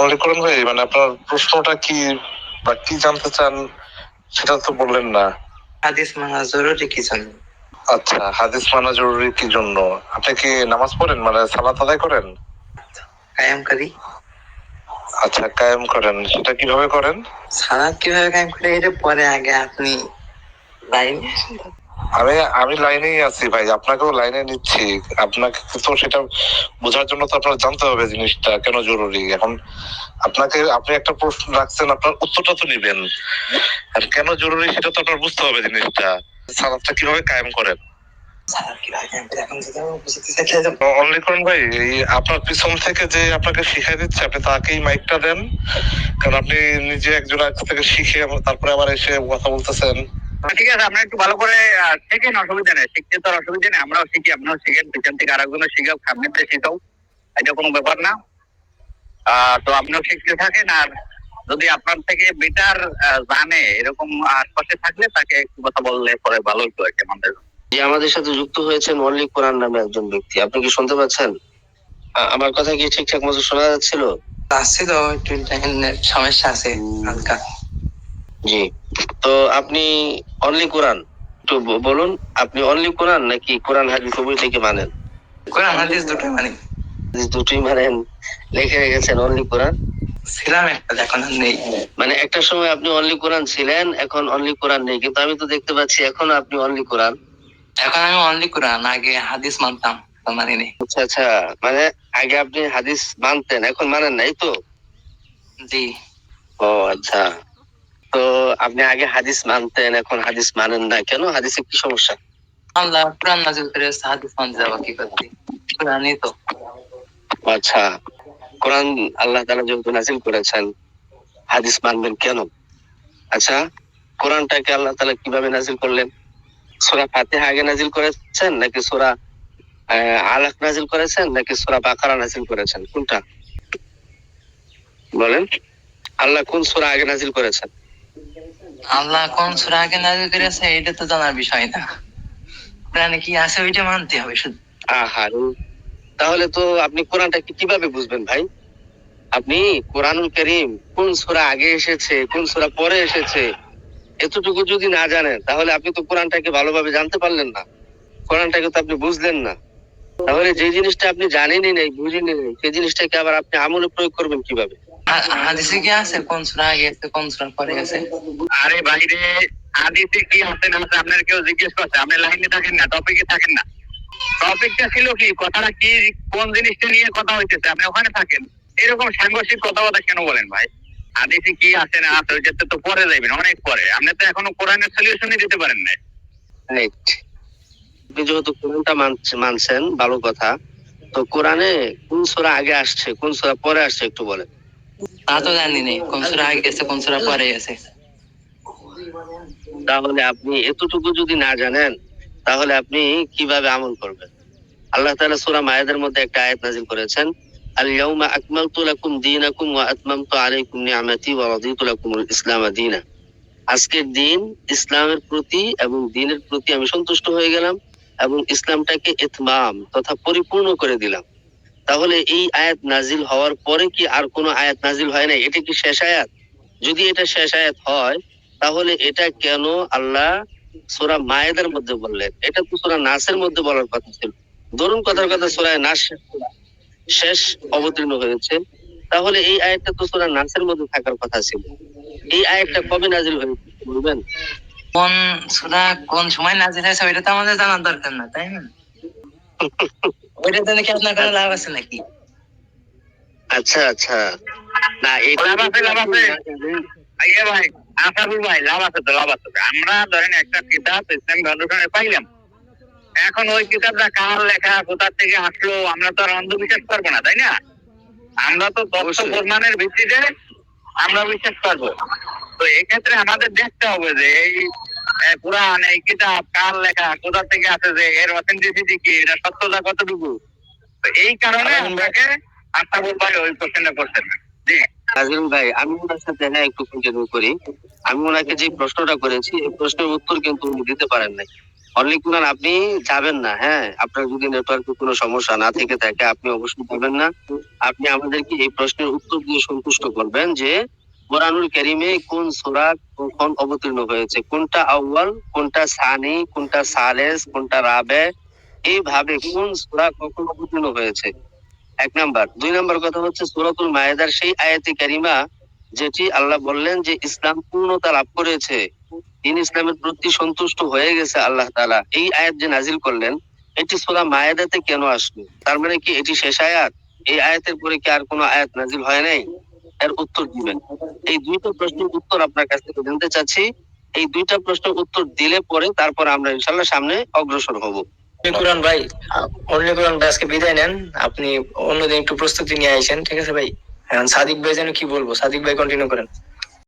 মনে করেন ভাই মানে আপনার প্রশ্নটা কি বা কি জানতে চান সেটা তো বললেন না। হাদিস মানা জরুরি কি জন্য আচ্ছা হাদিস মানা জরুরি কি জন্য? আপনি কি নামাজ পড়েন? মানে সালাত আদায় করেন? কায়াম করি। আচ্ছা কায়েম করেন। সেটা কীভাবে করেন? সালাদ কীভাবে কায়াম করে? এটা পরে আগে আপনি লাইনে। আমি আমি লাইনেই আছি ভাই আপনাকেও লাইনে নিচ্ছি। আপনাকে তো সেটা বোঝার জন্য তো আপনার জানতে হবে জিনিসটা কেন জরুরি? এখন আপনাকে আপনি একটা প্রশ্ন রাখছেন আপনার উত্তরটা তো নিবেন। আর কেন জরুরি সেটা তো আপনার বুঝতে হবে জিনিসটা। সালাদটা কীভাবে কায়েম করেন? ভাই আপনার পিছন থেকে যে আপনাকে শিখাই দিচ্ছে আপনি তাকেই মাইকটা দেন। কারণ আপনি নিজে একজন থেকে শিখে তারপরে আবার এসে কথা বলতেছেন। ঠিক আছে আপনার একটু ভালো করে শেখেন অসুবিধা নেই। শিখতে তো অসুবিধা নেই আমরাও শিখি আপনিও শিখেন পিছন থেকে আরেকজনও শিখাও সামনেতে শিখাও এটা কোনো ব্যাপার না। আহ, তো আপনিও শিখতে থাকেন আর যদি আপনার থেকে বেটার জানে এরকম আশপাশে থাকলে তাকে একটু কথা বললে পরে ভালো হতো আর কি আমাদের। যে আমাদের সাথে যুক্ত হয়েছেন মল্লিক কোরআন নামে একজন ব্যক্তি। আপনি কি শুনতে পাচ্ছেন? আমার কথা কি ঠিকঠাক মতো শোনা যাচ্ছিল? আসছিল একটু সমস্যা আছে হালকা। জি তো আপনি অনলি কোরআন ব- বলুন আপনি অনলি কোরআন নাকি কোরআন হাদিস উভয় থেকে মানেন? কোরআন হাদিস দুটো মানে। দুটোই মানেন লিখে রেখেছেন অনলি কোরআন ছিলাম একটা এখন নেই। মানে একটা সময় আপনি অনলি কোরআন ছিলেন এখন অনলি কোরআন নেই কিন্তু আমি তো দেখতে পাচ্ছি এখন আপনি অনলি কোরআন এখন আমি অনলি কোরআন আগে হাদিস মানতাম মানি নেই আচ্ছা আচ্ছা মানে আগে আপনি হাদিস মানতেন এখন মানেন নাই তো? জি। ও আচ্ছা। তো আপনি আগে হাদিস মানতেন এখন হাদিস মানেন না। কেন? হাদিসে কি সমস্যা? আল্লাহ কোরআন নাজিল করে হাদিস মানতে যাব কি করতে? কোরআনই তো। আচ্ছা কোরআন আল্লাহ তাআলা যেহেতু নাজিল করেছেন হাদিস মানবেন কেন? আচ্ছা কোরআনটাকে আল্লাহ তাআলা কীভাবে নাজিল করলেন? সূরা ফাতিহা আগে নাজিল করেছেন নাকি সূরা আহ, আলাক নাজিল করেছেন নাকি সূরা বাকারা নাজিল করেছেন? কোনটা? বলেন। আল্লাহ কোন সূরা আগে নাজিল করেছেন? আল্লাহ কোন সুরা আগে নাজিল করেছে, এটা তো জানার বিষয় না। কোরআনে কি আছে ওইটা মানতে হবে শুধু। আহারে, তাহলে তো আপনি কোরআনটা কীভাবে বুঝবেন ভাই? আপনি কোরআনুল করিম কোন সূরা আগে এসেছে, কোন সূরা পরে এসেছে, এতটুকু যদি না জানেন, তাহলে আপনি তো কোরআনটাকে ভালোভাবে জানতে পারলেন না। কোরআনটাকে তো আপনি বুঝলেন না। তাহলে যে জিনিসটা আপনি জানেনই নাই বুঝেনি নাই সেই জিনিসটাকে আবার আপনি আমলে প্রয়োগ করবেন কীভাবে? হাদিসে কি আছে? কোন সুরা আগে আছে কোন সুরা পরে আছে? আরে বাইরে আদিতে কি আছে না আছে আপনার কেউ জিজ্ঞেস করছে? আপনি লাইনে থাকেন না টপিকে থাকেন না। টপিকটা ছিল কি? কথাটা কি কোন জিনিসটা নিয়ে কথা হইতেছে? আপনি ওখানে থাকেন। এরকম সাংঘর্ষিক কথাবার্তা কেন বলেন ভাই? আদিতে কি আছে না আছে ওইটাতে তো পরে যাবেন অনেক পরে। আপনি তো এখনও কোরআনের সলিউশনই দিতে পারেন না রাইট আপনি যেহেতু কোরআনটা মানছেন ভালো কথা তো কোরআনে কোন সূরা আগে আসছে কোন সূরা পরে আসছে একটু বলেন। তা তো জানি নেই কোন সুরা আগে আছে কোন সুরা পরে আছে তাহলে আপনি এতটুকু যদি না জানেন তাহলে আপনি কীভাবে আমল করবেন? আল্লাহ তাআলা সূরা মায়েদের মধ্যে একটা আয়াত নাযিল করেছেন আল ইয়াউমা আকমালতু লাকুম দীনাকুম ওয়া আতমামতু আলাইকুম ওয়া রাদিতু লাকুমুল ইসলাম দীনা। আজকের দিন ইসলামের প্রতি এবং দিনের প্রতি আমি সন্তুষ্ট হয়ে গেলাম। এবং ইসলামটাকে ইতমাম তথা পরিপূর্ণ করে দিলাম। তাহলে এই আয়াত নাজিল হওয়ার পরে কি আর কোনো আয়াত নাজিল হয় না এটা কি শেষ আয়াত? যদি এটা শেষ আয়াত হয়, তাহলে এটা কেন আল্লাহ সূরা মায়েদের মধ্যে বললেন? এটা তো সূরা নাসের মধ্যে বলার কথা ছিল। ধরুন কথার কথা সূরা নাস শেষ অবতীর্ণ হয়েছে, তাহলে এই আয়াতটা তো সূরা নাসের মধ্যে থাকার কথা ছিল। এই আয়াতটা কবে নাজিল হয়েছে, বলবেন? কোন সুরা কোন সময় নাজিল হয়েছে ওইটা তো আমাদের জানার দরকার না তাই না? ওইটা জন্য কি আপনার কোনো লাভ আছে নাকি? আচ্ছা আচ্ছা। না এটা লাভ আছে, লাভ আছে। ইয়ে ভাই আসাদুল ভাই লাভ আছে তো লাভ আছে আমরা ধরেন একটা কিতাব ইসলাম ফাউন্ডেশনে পাইলাম। এখন ওই কিতাবটা কার লেখা কোথা থেকে আসলো আমরা তো আর অন্ধবিশ্বাস করব না তাই না? আমরা তো তথ্য। প্রমাণের ভিত্তিতে আমরা বিশ্বাস করব। তো এক্ষেত্রে আমাদের দেখতে হবে যে এই পুরাণ এই কিতাব কার লেখা কোথা থেকে আছে যে এর অথেন্টিসিটি কি এটা সত্যতা কতটুকু? তো এই কারণে আপনাকে ভাই ওই কোশ্চেনটা করছেন। জি। ভাই আমি ওনার সাথে হ্যাঁ একটু কন্টিনিউ করি। আমি ওনাকে যে প্রশ্নটা করেছি এই প্রশ্নের উত্তর কিন্তু উনি দিতে পারেন নাই। অনলি কোরআন আপনি যাবেন না হ্যাঁ? আপনার যদি নেটওয়ার্কে কোনো সমস্যা না থেকে থাকে আপনি অবশ্যই যাবেন না। আপনি আমাদেরকে এই প্রশ্নের উত্তর দিয়ে সন্তুষ্ট করবেন যে কোরআনুল কারিমে কোন সূরা কখন অবতীর্ণ হয়েছে? কোনটা আউয়াল, কোনটা সানি, কোনটা সালেস, কোনটা রাবে? এইভাবে কোন সূরা কখন অবতীর্ণ হয়েছে? এক নাম্বার। দুই নাম্বার কথা হচ্ছে সূরাতুল মায়েদার সেই আয়াতে কারিমা যেটি আল্লাহ বললেন যে ইসলাম পূর্ণতা লাভ করেছে। দিন ইসলামের প্রতি সন্তুষ্ট হয়ে গেছে আল্লাহ তালা এই আয়াত যে নাজিল করলেন, এটি সূরা মায়েদাতে কেন আসলো? তার মানে কি এটি শেষ আয়াত? এই আয়াতের পরে কি আর কোনো আয়াত নাজিল হয় নাই? এর উত্তর দিবেন। এই দুইটা প্রশ্নের উত্তর আপনার কাছ থেকে জানতে চাচ্ছি। এই দুইটা প্রশ্নের উত্তর দিলে পরে তারপর আমরা ইনশাল্লাহ সামনে অগ্রসর হব। কুরআন ভাই, অনলি কুরআন ভাই, আজকে বিদায় নেন। আপনি অন্যদিন একটু প্রস্তুতি নিয়ে আসেন ঠিক আছে ভাই? এখন সাদিক ভাই যেন কি বলব? সাদিক ভাই কন্টিনিউ করেন।